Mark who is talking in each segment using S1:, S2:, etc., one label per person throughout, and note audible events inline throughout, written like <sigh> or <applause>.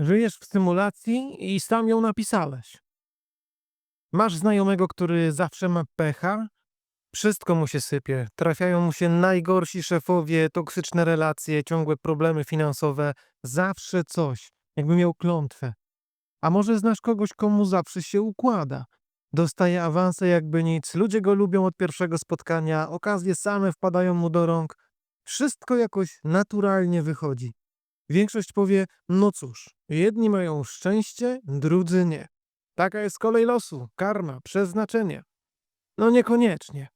S1: Żyjesz w symulacji i sam ją napisałeś. Masz znajomego, który zawsze ma pecha? Wszystko mu się sypie. Trafiają mu się najgorsi szefowie, toksyczne relacje, ciągłe problemy finansowe. Zawsze coś, jakby miał klątwę. A może znasz kogoś, komu zawsze się układa? Dostaje awanse jakby nic, ludzie go lubią od pierwszego spotkania, okazje same wpadają mu do rąk. Wszystko jakoś naturalnie wychodzi. Większość powie, no cóż, jedni mają szczęście, drudzy nie. Taka jest kolej losu, karma, przeznaczenie. No niekoniecznie.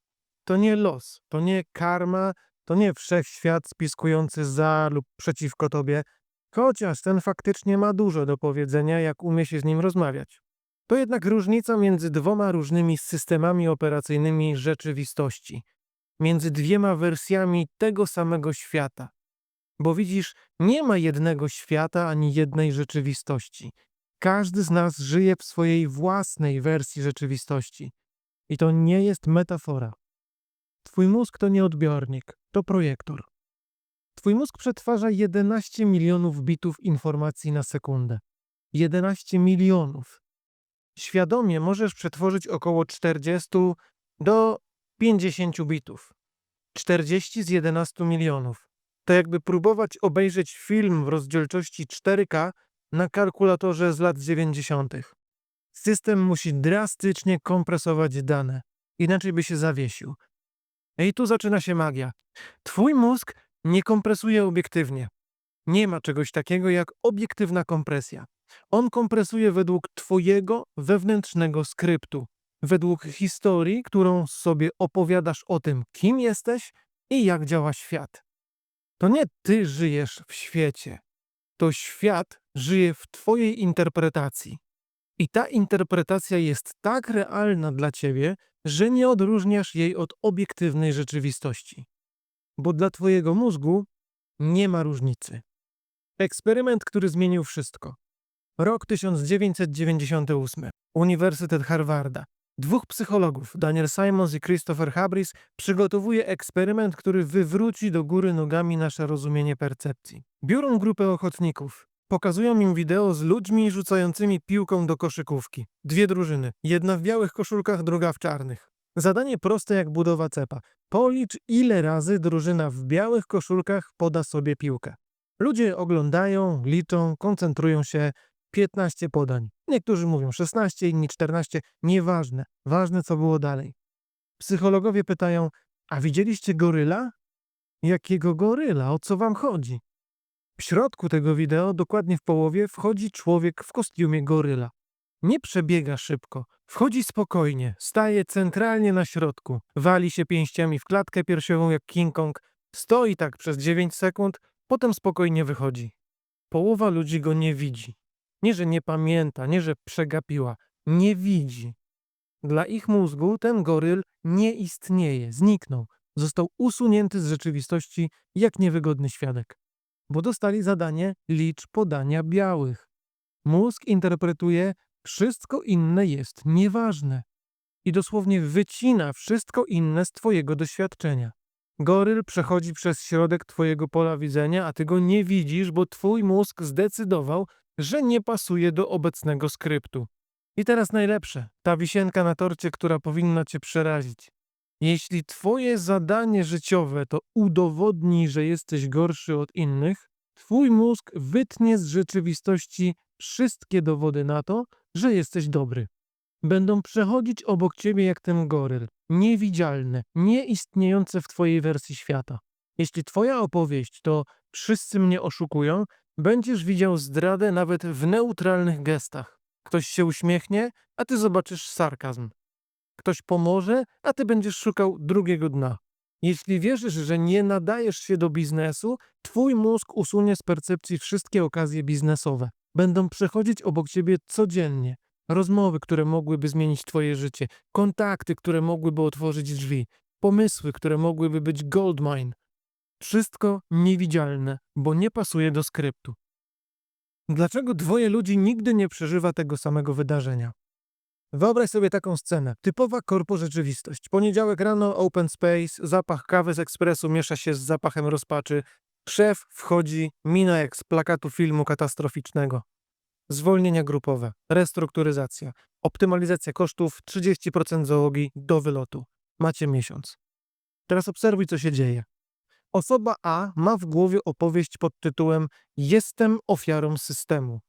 S1: To nie los, to nie karma, to nie wszechświat spiskujący za lub przeciwko tobie, chociaż ten faktycznie ma dużo do powiedzenia, jak umie się z nim rozmawiać. To jednak różnica między dwoma różnymi systemami operacyjnymi rzeczywistości, między dwiema wersjami tego samego świata. Bo widzisz, nie ma jednego świata ani jednej rzeczywistości. Każdy z nas żyje w swojej własnej wersji rzeczywistości. I to nie jest metafora. Twój mózg to nie odbiornik, to projektor. Twój mózg przetwarza 11 milionów bitów informacji na sekundę. 11 milionów. Świadomie możesz przetworzyć około 40 do 50 bitów. 40 z 11 milionów. To jakby próbować obejrzeć film w rozdzielczości 4K na kalkulatorze z lat 90. System musi drastycznie kompresować dane, inaczej by się zawiesił. I tu zaczyna się magia. Twój mózg nie kompresuje obiektywnie. Nie ma czegoś takiego jak obiektywna kompresja. On kompresuje według Twojego wewnętrznego skryptu, według historii, którą sobie opowiadasz o tym, kim jesteś i jak działa świat. To nie Ty żyjesz w świecie, to świat żyje w Twojej interpretacji. I ta interpretacja jest tak realna dla Ciebie, że nie odróżniasz jej od obiektywnej rzeczywistości. Bo dla Twojego mózgu nie ma różnicy. Eksperyment, który zmienił wszystko. Rok 1998. Uniwersytet Harvarda. Dwóch psychologów, Daniel Simons i Christopher Habris, przygotowuje eksperyment, który wywróci do góry nogami nasze rozumienie percepcji. Biorą grupę ochotników. Pokazują im wideo z ludźmi rzucającymi piłką do koszykówki. Dwie drużyny. Jedna w białych koszulkach, druga w czarnych. Zadanie proste jak budowa cepa. Policz, ile razy drużyna w białych koszulkach poda sobie piłkę. Ludzie oglądają, liczą, koncentrują się. 15 podań. Niektórzy mówią 16, inni 14. Nieważne. Ważne, co było dalej. Psychologowie pytają, a widzieliście goryla? Jakiego goryla? O co wam chodzi? W środku tego wideo, dokładnie w połowie, wchodzi człowiek w kostiumie goryla. Nie przebiega szybko, wchodzi spokojnie, staje centralnie na środku, wali się pięściami w klatkę piersiową jak King Kong, stoi tak przez 9 sekund, potem spokojnie wychodzi. Połowa ludzi go nie widzi. Nie, że nie pamięta, nie, że przegapiła, nie widzi. Dla ich mózgu ten goryl nie istnieje, zniknął, został usunięty z rzeczywistości jak niewygodny świadek bo dostali zadanie licz podania białych. Mózg interpretuje wszystko inne jest nieważne i dosłownie wycina wszystko inne z twojego doświadczenia. Goryl przechodzi przez środek twojego pola widzenia, a ty go nie widzisz, bo twój mózg zdecydował, że nie pasuje do obecnego skryptu. I teraz najlepsze, ta wisienka na torcie, która powinna cię przerazić. Jeśli twoje zadanie życiowe to udowodnij, że jesteś gorszy od innych, twój mózg wytnie z rzeczywistości wszystkie dowody na to, że jesteś dobry. Będą przechodzić obok ciebie jak ten goryl, niewidzialne, nieistniejące w twojej wersji świata. Jeśli twoja opowieść to wszyscy mnie oszukują, będziesz widział zdradę nawet w neutralnych gestach. Ktoś się uśmiechnie, a ty zobaczysz sarkazm. Ktoś pomoże, a ty będziesz szukał drugiego dna. Jeśli wierzysz, że nie nadajesz się do biznesu, twój mózg usunie z percepcji wszystkie okazje biznesowe. Będą przechodzić obok ciebie codziennie. Rozmowy, które mogłyby zmienić twoje życie, kontakty, które mogłyby otworzyć drzwi, pomysły, które mogłyby być goldmine. Wszystko niewidzialne, bo nie pasuje do skryptu. Dlaczego dwoje ludzi nigdy nie przeżywa tego samego wydarzenia? Wyobraź sobie taką scenę. Typowa korpo rzeczywistość. Poniedziałek rano, open space, zapach kawy z ekspresu miesza się z zapachem rozpaczy. Szef wchodzi, mina jak z plakatu filmu katastroficznego. zwolnienia grupowe, restrukturyzacja, optymalizacja kosztów, 30% załogi do wylotu. Macie miesiąc. Teraz obserwuj, co się dzieje. Osoba A ma w głowie opowieść pod tytułem Jestem ofiarą systemu.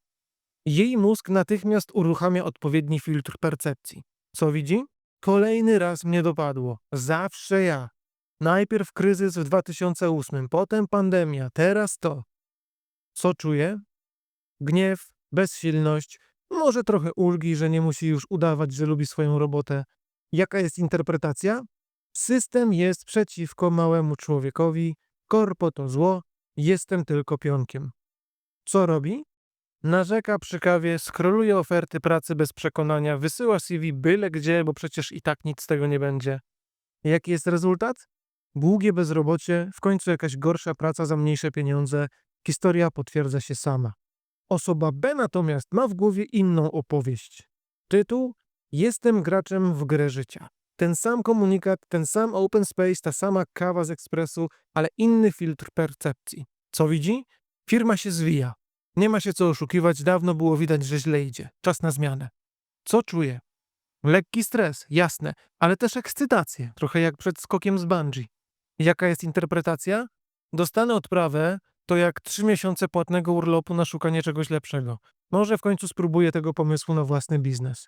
S1: Jej mózg natychmiast uruchamia odpowiedni filtr percepcji. Co widzi? Kolejny raz mnie dopadło. Zawsze ja. Najpierw kryzys w 2008, potem pandemia, teraz to. Co czuje? Gniew, bezsilność, może trochę ulgi, że nie musi już udawać, że lubi swoją robotę. Jaka jest interpretacja? System jest przeciwko małemu człowiekowi, korpo to zło, jestem tylko pionkiem. Co robi? Narzeka przy kawie, skroluje oferty pracy bez przekonania, wysyła CV byle gdzie, bo przecież i tak nic z tego nie będzie. Jaki jest rezultat? Długie bezrobocie, w końcu jakaś gorsza praca za mniejsze pieniądze. Historia potwierdza się sama. Osoba B natomiast ma w głowie inną opowieść. Tytuł: Jestem graczem w grę życia. Ten sam komunikat, ten sam open space, ta sama kawa z ekspresu, ale inny filtr percepcji. Co widzi? Firma się zwija. Nie ma się co oszukiwać, dawno było widać, że źle idzie. Czas na zmianę. Co czuje? Lekki stres, jasne, ale też ekscytację, trochę jak przed skokiem z bungee. Jaka jest interpretacja? Dostanę odprawę, to jak trzy miesiące płatnego urlopu na szukanie czegoś lepszego. Może w końcu spróbuję tego pomysłu na własny biznes.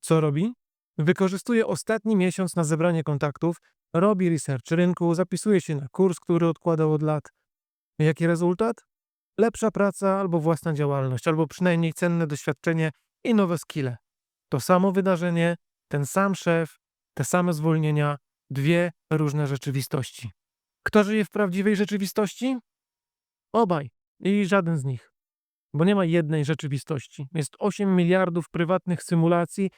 S1: Co robi? Wykorzystuje ostatni miesiąc na zebranie kontaktów, robi research rynku, zapisuje się na kurs, który odkładał od lat. Jaki rezultat? Lepsza praca albo własna działalność, albo przynajmniej cenne doświadczenie i nowe skille. To samo wydarzenie, ten sam szef, te same zwolnienia, dwie różne rzeczywistości. Kto żyje w prawdziwej rzeczywistości? Obaj i żaden z nich. Bo nie ma jednej rzeczywistości. Jest 8 miliardów prywatnych symulacji,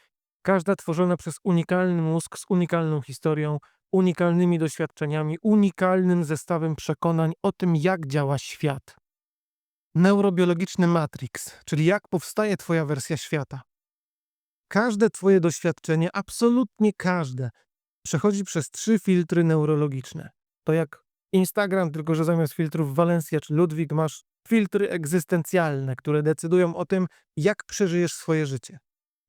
S1: każda tworzona przez unikalny mózg z unikalną historią, unikalnymi doświadczeniami, unikalnym zestawem przekonań o tym, jak działa świat. Neurobiologiczny Matrix, czyli jak powstaje Twoja wersja świata. Każde Twoje doświadczenie, absolutnie każde, przechodzi przez trzy filtry neurologiczne. To jak Instagram, tylko że zamiast filtrów Valencia czy Ludwik masz filtry egzystencjalne, które decydują o tym, jak przeżyjesz swoje życie.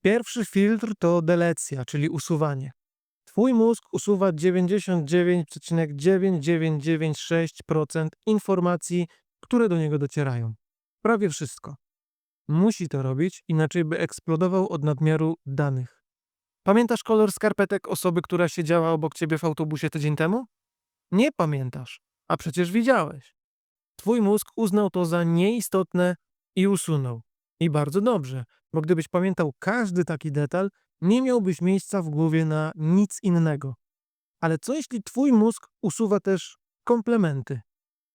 S1: Pierwszy filtr to delecja, czyli usuwanie. Twój mózg usuwa 99,9996% informacji, które do niego docierają. Prawie wszystko. Musi to robić, inaczej by eksplodował od nadmiaru danych. Pamiętasz kolor skarpetek osoby, która siedziała obok ciebie w autobusie tydzień temu? Nie pamiętasz, a przecież widziałeś. Twój mózg uznał to za nieistotne i usunął. I bardzo dobrze, bo gdybyś pamiętał każdy taki detal, nie miałbyś miejsca w głowie na nic innego. Ale co jeśli twój mózg usuwa też komplementy?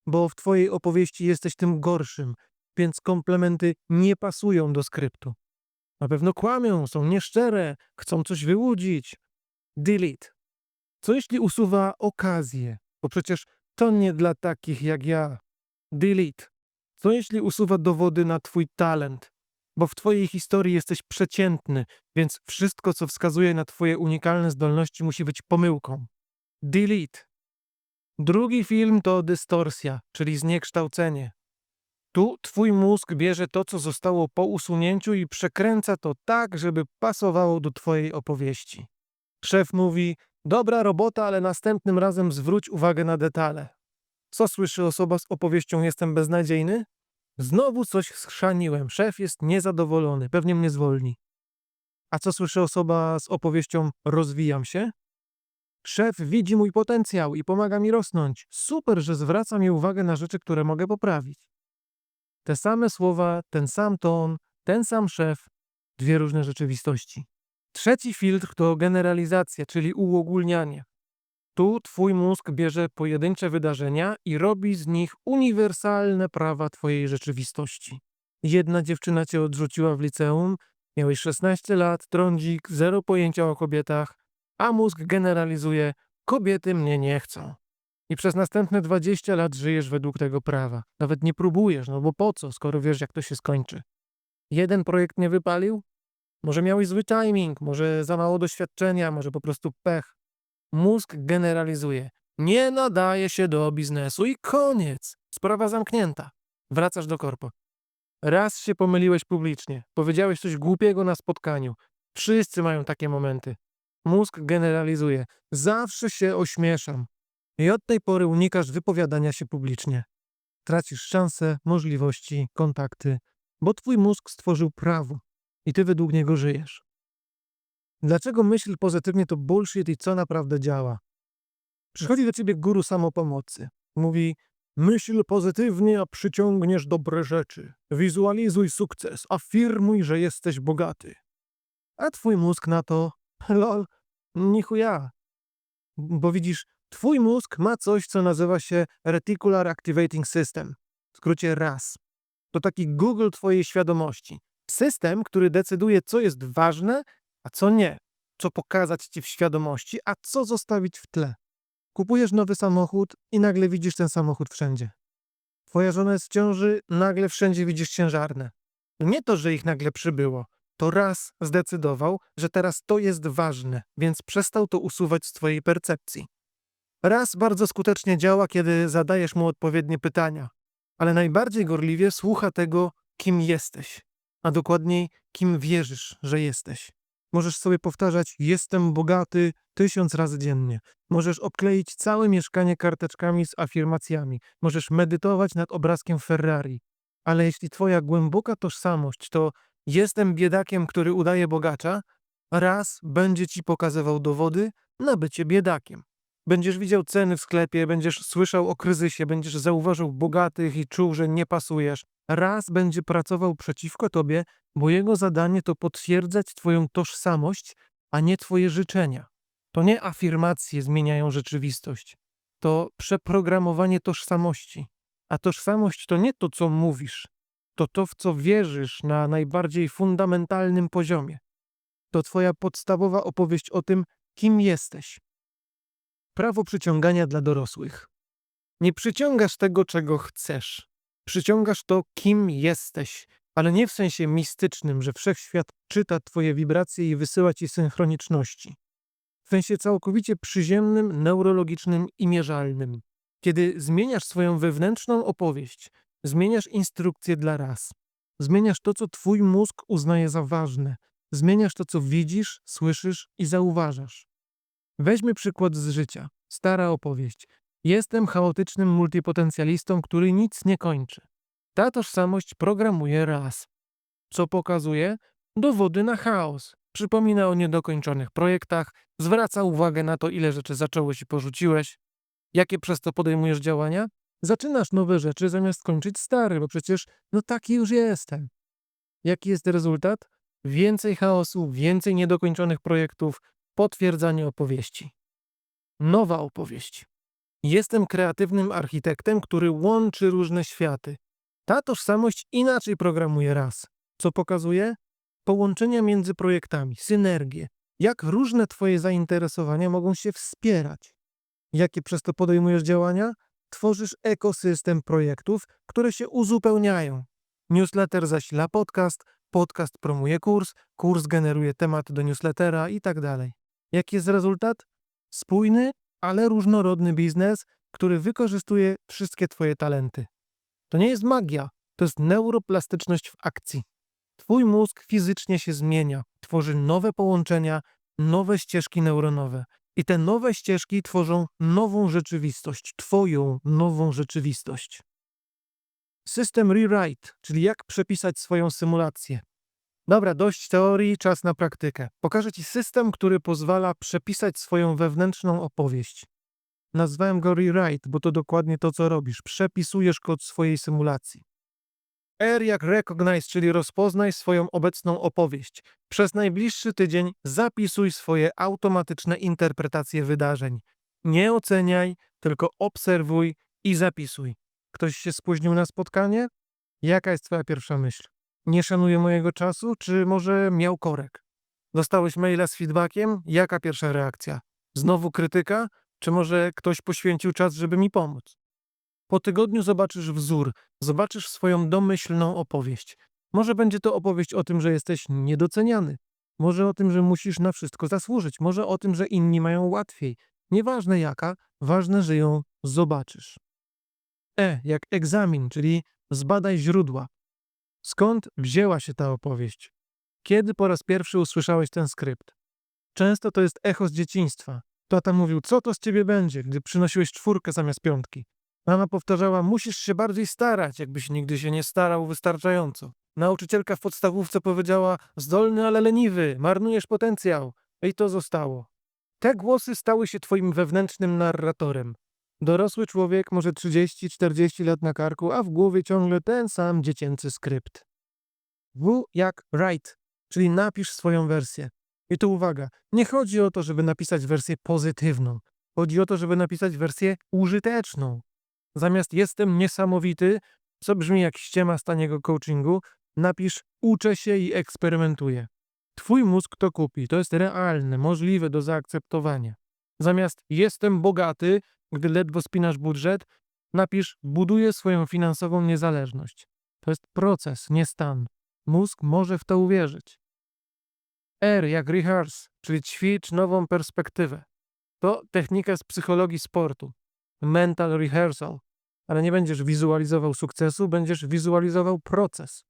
S1: Bo w twojej opowieści jesteś tym gorszym, więc komplementy nie pasują do skryptu. Na pewno kłamią, są nieszczere, chcą coś wyłudzić. Delete. Co jeśli usuwa okazję? Bo przecież to nie dla takich jak ja. Delete. Co jeśli usuwa dowody na twój talent? Bo w twojej historii jesteś przeciętny, więc wszystko, co wskazuje na twoje unikalne zdolności, musi być pomyłką. Delete. Drugi film to dystorsja, czyli zniekształcenie. Tu twój mózg bierze to, co zostało po usunięciu i przekręca to tak, żeby pasowało do twojej opowieści. Szef mówi: Dobra robota, ale następnym razem zwróć uwagę na detale. Co słyszy osoba z opowieścią Jestem beznadziejny? Znowu coś schrzaniłem. Szef jest niezadowolony, pewnie mnie zwolni. A co słyszy osoba z opowieścią Rozwijam się? Szef widzi mój potencjał i pomaga mi rosnąć. Super, że zwraca mi uwagę na rzeczy, które mogę poprawić. Te same słowa, ten sam ton, ten sam szef, dwie różne rzeczywistości. Trzeci filtr to generalizacja, czyli uogólnianie. Tu twój mózg bierze pojedyncze wydarzenia i robi z nich uniwersalne prawa twojej rzeczywistości. Jedna dziewczyna cię odrzuciła w liceum, miałeś 16 lat, trądzik, zero pojęcia o kobietach, a mózg generalizuje: kobiety mnie nie chcą. I przez następne 20 lat żyjesz według tego prawa. Nawet nie próbujesz, no bo po co, skoro wiesz, jak to się skończy. Jeden projekt nie wypalił? Może miałeś zły timing, może za mało doświadczenia, może po prostu pech. Mózg generalizuje. Nie nadaje się do biznesu i koniec. Sprawa zamknięta. Wracasz do korpo. Raz się pomyliłeś publicznie, powiedziałeś coś głupiego na spotkaniu. Wszyscy mają takie momenty. Mózg generalizuje. Zawsze się ośmieszam. I od tej pory unikasz wypowiadania się publicznie. Tracisz szanse, możliwości, kontakty, bo twój mózg stworzył prawo i ty według niego żyjesz. Dlaczego myśl pozytywnie to bullshit i co naprawdę działa? Przychodzi do ciebie guru samopomocy. Mówi, myśl pozytywnie, a przyciągniesz dobre rzeczy. Wizualizuj sukces, afirmuj, że jesteś bogaty. A twój mózg na to, <laughs> lol, nichuja. Bo widzisz, twój mózg ma coś, co nazywa się Reticular Activating System, w skrócie RAS. To taki Google twojej świadomości. System, który decyduje, co jest ważne, a co nie. Co pokazać ci w świadomości, a co zostawić w tle. Kupujesz nowy samochód i nagle widzisz ten samochód wszędzie. Twoja żona jest w ciąży, nagle wszędzie widzisz ciężarne. Nie to, że ich nagle przybyło. To raz zdecydował, że teraz to jest ważne, więc przestał to usuwać z twojej percepcji. Raz bardzo skutecznie działa, kiedy zadajesz mu odpowiednie pytania, ale najbardziej gorliwie słucha tego, kim jesteś, a dokładniej, kim wierzysz, że jesteś. Możesz sobie powtarzać: Jestem bogaty tysiąc razy dziennie. Możesz obkleić całe mieszkanie karteczkami z afirmacjami. Możesz medytować nad obrazkiem Ferrari. Ale jeśli twoja głęboka tożsamość to jestem biedakiem, który udaje bogacza, raz będzie ci pokazywał dowody na bycie biedakiem. Będziesz widział ceny w sklepie, będziesz słyszał o kryzysie, będziesz zauważył bogatych i czuł, że nie pasujesz. Raz będzie pracował przeciwko tobie, bo jego zadanie to potwierdzać twoją tożsamość, a nie twoje życzenia. To nie afirmacje zmieniają rzeczywistość. To przeprogramowanie tożsamości. A tożsamość to nie to, co mówisz. To to, w co wierzysz na najbardziej fundamentalnym poziomie. To twoja podstawowa opowieść o tym, kim jesteś. Prawo przyciągania dla dorosłych. Nie przyciągasz tego, czego chcesz. Przyciągasz to, kim jesteś, ale nie w sensie mistycznym, że wszechświat czyta twoje wibracje i wysyła ci synchroniczności. W sensie całkowicie przyziemnym, neurologicznym i mierzalnym. Kiedy zmieniasz swoją wewnętrzną opowieść, zmieniasz instrukcje dla ras, zmieniasz to, co twój mózg uznaje za ważne, zmieniasz to, co widzisz, słyszysz i zauważasz. Weźmy przykład z życia. Stara opowieść. Jestem chaotycznym multipotencjalistą, który nic nie kończy. Ta tożsamość programuje raz. Co pokazuje? Dowody na chaos. Przypomina o niedokończonych projektach, zwraca uwagę na to, ile rzeczy zacząłeś i porzuciłeś. Jakie przez to podejmujesz działania? Zaczynasz nowe rzeczy zamiast kończyć stare, bo przecież no taki już jestem. Jaki jest rezultat? Więcej chaosu, więcej niedokończonych projektów, potwierdzanie opowieści. Nowa opowieść. Jestem kreatywnym architektem, który łączy różne światy. Ta tożsamość inaczej programuje raz. Co pokazuje? Połączenia między projektami, synergie. Jak różne Twoje zainteresowania mogą się wspierać. Jakie przez to podejmujesz działania? Tworzysz ekosystem projektów, które się uzupełniają. Newsletter zasila podcast, podcast promuje kurs, kurs generuje temat do newslettera i tak dalej. Jaki jest rezultat? Spójny, ale różnorodny biznes, który wykorzystuje wszystkie Twoje talenty. To nie jest magia, to jest neuroplastyczność w akcji. Twój mózg fizycznie się zmienia, tworzy nowe połączenia, nowe ścieżki neuronowe. I te nowe ścieżki tworzą nową rzeczywistość, Twoją nową rzeczywistość. System rewrite, czyli jak przepisać swoją symulację. Dobra, dość teorii, czas na praktykę. Pokażę Ci system, który pozwala przepisać swoją wewnętrzną opowieść. Nazwałem go rewrite, bo to dokładnie to, co robisz. Przepisujesz kod swojej symulacji. R jak recognize, czyli rozpoznaj swoją obecną opowieść. Przez najbliższy tydzień zapisuj swoje automatyczne interpretacje wydarzeń. Nie oceniaj, tylko obserwuj i zapisuj. Ktoś się spóźnił na spotkanie? Jaka jest Twoja pierwsza myśl? Nie szanuje mojego czasu, czy może miał korek? Dostałeś maila z feedbackiem? Jaka pierwsza reakcja? Znowu krytyka? Czy może ktoś poświęcił czas, żeby mi pomóc? Po tygodniu zobaczysz wzór, zobaczysz swoją domyślną opowieść. Może będzie to opowieść o tym, że jesteś niedoceniany. Może o tym, że musisz na wszystko zasłużyć. Może o tym, że inni mają łatwiej. Nieważne jaka, ważne, że ją zobaczysz. E, jak egzamin, czyli zbadaj źródła. Skąd wzięła się ta opowieść? Kiedy po raz pierwszy usłyszałeś ten skrypt? Często to jest echo z dzieciństwa. Tata mówił, co to z ciebie będzie, gdy przynosiłeś czwórkę zamiast piątki. Mama powtarzała, musisz się bardziej starać, jakbyś nigdy się nie starał wystarczająco. Nauczycielka w podstawówce powiedziała, zdolny, ale leniwy, marnujesz potencjał. I to zostało. Te głosy stały się twoim wewnętrznym narratorem. Dorosły człowiek może 30-40 lat na karku, a w głowie ciągle ten sam dziecięcy skrypt. W jak write, czyli napisz swoją wersję. I tu uwaga, nie chodzi o to, żeby napisać wersję pozytywną. Chodzi o to, żeby napisać wersję użyteczną. Zamiast jestem niesamowity, co brzmi jak ściema z taniego coachingu, napisz uczę się i eksperymentuję. Twój mózg to kupi, to jest realne, możliwe do zaakceptowania. Zamiast jestem bogaty, gdy ledwo spinasz budżet, napisz buduję swoją finansową niezależność. To jest proces, nie stan. Mózg może w to uwierzyć. R jak rehearse, czyli ćwicz nową perspektywę. To technika z psychologii sportu. Mental rehearsal. Ale nie będziesz wizualizował sukcesu, będziesz wizualizował proces.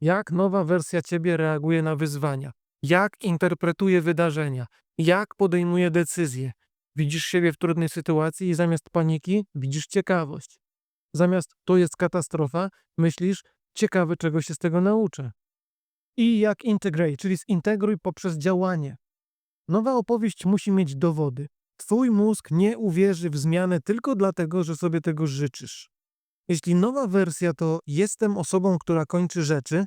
S1: Jak nowa wersja ciebie reaguje na wyzwania, jak interpretuje wydarzenia, jak podejmuje decyzje. Widzisz siebie w trudnej sytuacji i zamiast paniki widzisz ciekawość. Zamiast to jest katastrofa, myślisz, ciekawe czego się z tego nauczę. I jak integrate, czyli zintegruj poprzez działanie. Nowa opowieść musi mieć dowody. Twój mózg nie uwierzy w zmianę tylko dlatego, że sobie tego życzysz. Jeśli nowa wersja to jestem osobą, która kończy rzeczy,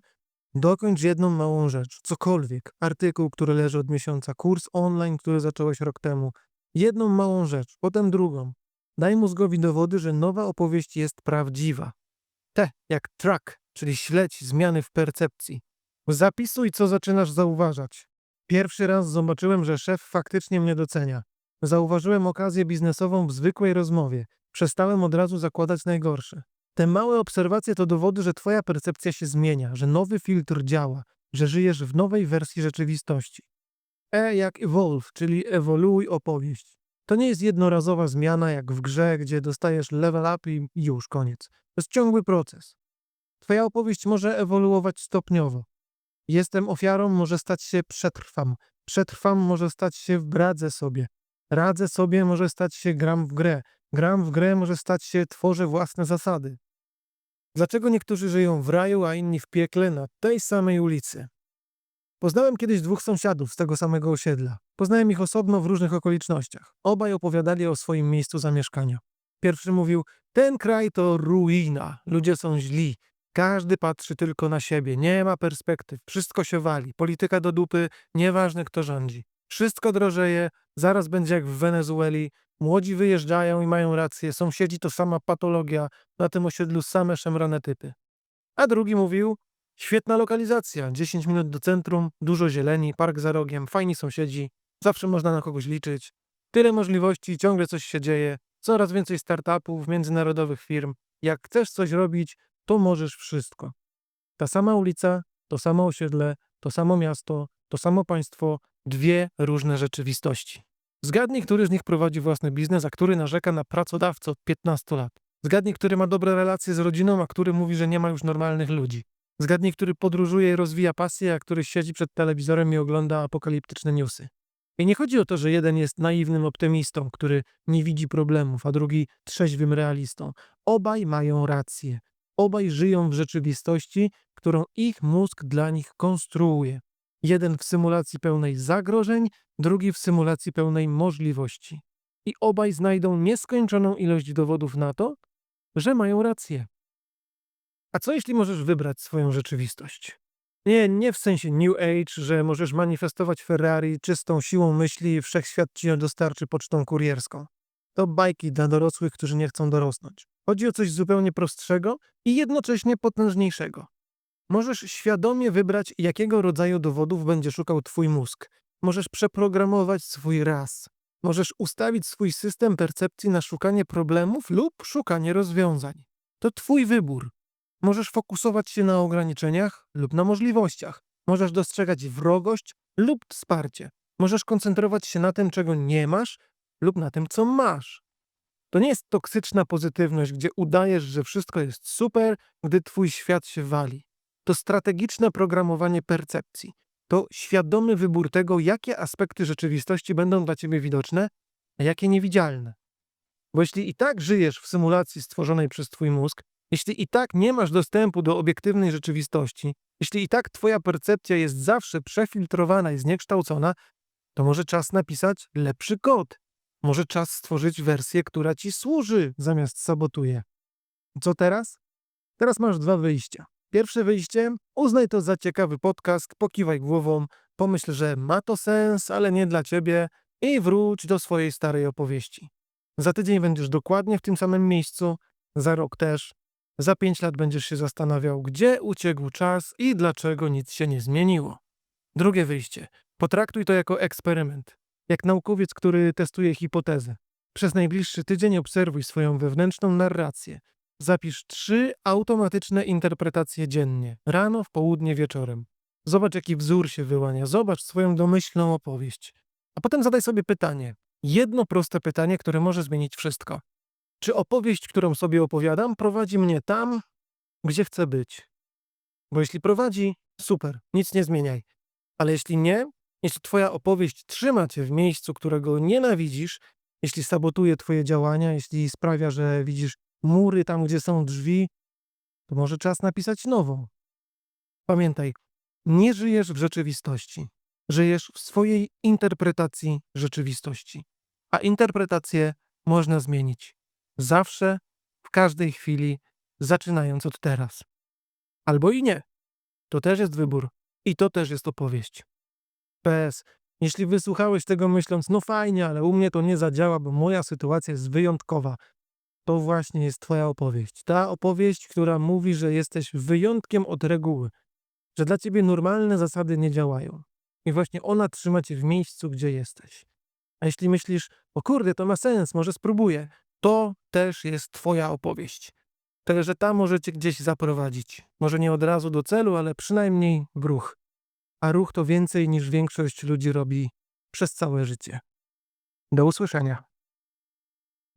S1: dokończ jedną małą rzecz, cokolwiek. Artykuł, który leży od miesiąca, kurs online, który zacząłeś rok temu. Jedną małą rzecz, potem drugą. Daj mózgowi dowody, że nowa opowieść jest prawdziwa. T jak track, czyli śledź zmiany w percepcji. Zapisuj, co zaczynasz zauważać. Pierwszy raz zobaczyłem, że szef faktycznie mnie docenia. Zauważyłem okazję biznesową w zwykłej rozmowie. Przestałem od razu zakładać najgorsze. Te małe obserwacje to dowody, że twoja percepcja się zmienia, że nowy filtr działa, że żyjesz w nowej wersji rzeczywistości. E jak evolve, czyli ewoluuj opowieść. To nie jest jednorazowa zmiana jak w grze, gdzie dostajesz level up i już koniec. To jest ciągły proces. Twoja opowieść może ewoluować stopniowo. Jestem ofiarą może stać się przetrwam. Przetrwam może stać się radzę sobie. Radzę sobie może stać się gram w grę. Gram w grę może stać się tworzę własne zasady. Dlaczego niektórzy żyją w raju, a inni w piekle na tej samej ulicy? Poznałem kiedyś dwóch sąsiadów z tego samego osiedla. Poznałem ich osobno w różnych okolicznościach. Obaj opowiadali o swoim miejscu zamieszkania. Pierwszy mówił: Ten kraj to ruina, ludzie są źli, każdy patrzy tylko na siebie, nie ma perspektyw, wszystko się wali, polityka do dupy, nieważne kto rządzi. Wszystko drożeje, zaraz będzie jak w Wenezueli, młodzi wyjeżdżają i mają rację, sąsiedzi to sama patologia, na tym osiedlu same szemrane typy. A drugi mówił, świetna lokalizacja, 10 minut do centrum, dużo zieleni, park za rogiem, fajni sąsiedzi, zawsze można na kogoś liczyć, tyle możliwości, ciągle coś się dzieje, coraz więcej startupów, międzynarodowych firm. Jak chcesz coś robić, to możesz wszystko. Ta sama ulica, to samo osiedle, to samo miasto, to samo państwo, dwie różne rzeczywistości. Zgadnij, który z nich prowadzi własny biznes, a który narzeka na pracodawcę od 15 lat. Zgadnij, który ma dobre relacje z rodziną, a który mówi, że nie ma już normalnych ludzi. Zgadnij, który podróżuje i rozwija pasję, a który siedzi przed telewizorem i ogląda apokaliptyczne newsy. I nie chodzi o to, że jeden jest naiwnym optymistą, który nie widzi problemów, a drugi trzeźwym realistą. Obaj mają rację. Obaj żyją w rzeczywistości, którą ich mózg dla nich konstruuje. Jeden w symulacji pełnej zagrożeń, drugi w symulacji pełnej możliwości. I obaj znajdą nieskończoną ilość dowodów na to, że mają rację. A co jeśli możesz wybrać swoją rzeczywistość? Nie, nie w sensie New Age, że możesz manifestować Ferrari czystą siłą myśli i wszechświat ci dostarczy pocztą kurierską. To bajki dla dorosłych, którzy nie chcą dorosnąć. Chodzi o coś zupełnie prostszego i jednocześnie potężniejszego. Możesz świadomie wybrać, jakiego rodzaju dowodów będzie szukał Twój mózg. Możesz przeprogramować swój raz. Możesz ustawić swój system percepcji na szukanie problemów lub szukanie rozwiązań. To Twój wybór. Możesz fokusować się na ograniczeniach lub na możliwościach. Możesz dostrzegać wrogość lub wsparcie. Możesz koncentrować się na tym, czego nie masz lub na tym, co masz. To nie jest toksyczna pozytywność, gdzie udajesz, że wszystko jest super, gdy twój świat się wali. to strategiczne programowanie percepcji. To świadomy wybór tego, jakie aspekty rzeczywistości będą dla ciebie widoczne, a jakie niewidzialne. Bo jeśli i tak żyjesz w symulacji stworzonej przez twój mózg, jeśli i tak nie masz dostępu do obiektywnej rzeczywistości, jeśli i tak twoja percepcja jest zawsze przefiltrowana i zniekształcona, to może czas napisać lepszy kod. Może czas stworzyć wersję, która ci służy, zamiast sabotuje. Co teraz? Teraz masz dwa wyjścia. Pierwsze wyjście, uznaj to za ciekawy podcast, pokiwaj głową, pomyśl, że ma to sens, ale nie dla ciebie i wróć do swojej starej opowieści. Za tydzień będziesz dokładnie w tym samym miejscu, za rok też. Za pięć lat będziesz się zastanawiał, gdzie uciekł czas i dlaczego nic się nie zmieniło. Drugie wyjście. Potraktuj to jako eksperyment. Jak naukowiec, który testuje hipotezę. Przez najbliższy tydzień obserwuj swoją wewnętrzną narrację. Zapisz trzy automatyczne interpretacje dziennie, rano, w południe, wieczorem. Zobacz, jaki wzór się wyłania, zobacz swoją domyślną opowieść. A potem zadaj sobie pytanie. Jedno proste pytanie, które może zmienić wszystko. Czy opowieść, którą sobie opowiadam, prowadzi mnie tam, gdzie chcę być? Bo jeśli prowadzi, super, nic nie zmieniaj. Ale jeśli nie, jeśli twoja opowieść trzyma cię w miejscu, którego nienawidzisz, jeśli sabotuje twoje działania, jeśli sprawia, że widzisz mury tam, gdzie są drzwi, to może czas napisać nową. Pamiętaj, nie żyjesz w rzeczywistości. Żyjesz w swojej interpretacji rzeczywistości. A interpretację można zmienić. Zawsze, w każdej chwili, zaczynając od teraz. Albo i nie. To też jest wybór. I to też jest opowieść. PS. Jeśli wysłuchałeś tego myśląc, no fajnie, ale u mnie to nie zadziała, bo moja sytuacja jest wyjątkowa, to właśnie jest Twoja opowieść. Ta opowieść, która mówi, że jesteś wyjątkiem od reguły, że dla Ciebie normalne zasady nie działają. I właśnie ona trzyma Cię w miejscu, gdzie jesteś. A jeśli myślisz, o kurde, to ma sens, może spróbuję, to też jest Twoja opowieść. Tyle, że ta może Cię gdzieś zaprowadzić. Może nie od razu do celu, ale przynajmniej w ruch. A ruch to więcej niż większość ludzi robi przez całe życie. Do usłyszenia.